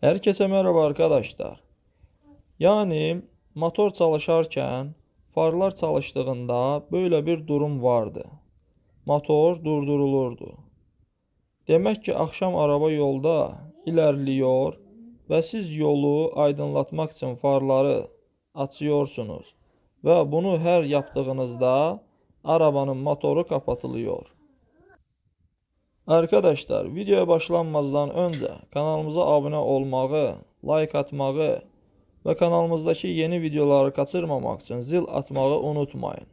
Herkese merhaba arkadaşlar. Yani motor çalışarken farlar çalıştığında böyle bir durum vardı. Motor durdurulurdu. Demek ki akşam araba yolda ilerliyor ve siz yolu aydınlatmak için farları açıyorsunuz. Ve bunu her yaptığınızda arabanın motoru kapatılıyor. Arkadaşlar videoya başlanmazdan önce kanalımıza abone olmağı, like atmağı ve kanalımızdaki yeni videoları kaçırmamak için zil atmağı unutmayın.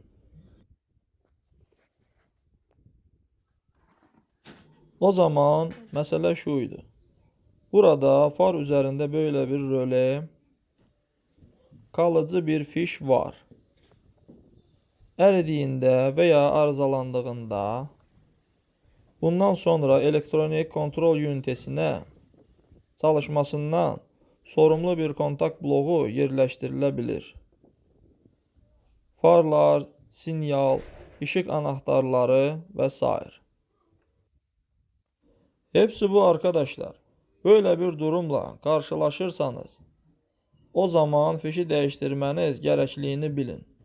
O zaman mesele şuydu. Burada far üzerinde böyle bir röle kalıcı bir fiş var. Eridiğinde veya arızalandığında Bundan sonra elektronik kontrol ünitəsinə çalışmasından sorumlu bir kontakt bloğu yerləşdirilə bilir. Farlar, sinyal, ışık anahtarları və s. Hepsi bu arkadaşlar. Böyle bir durumla karşılaşırsanız o zaman fişi değiştirmeniz gerekliliğini bilin.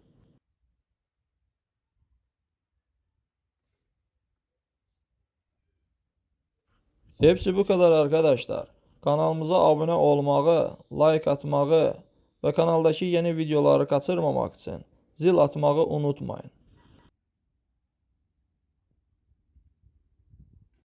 Hepsi bu kadar arkadaşlar. Kanalımıza abone olmağı, like atmağı ve kanaldaki yeni videoları kaçırmamak için zil atmağı unutmayın.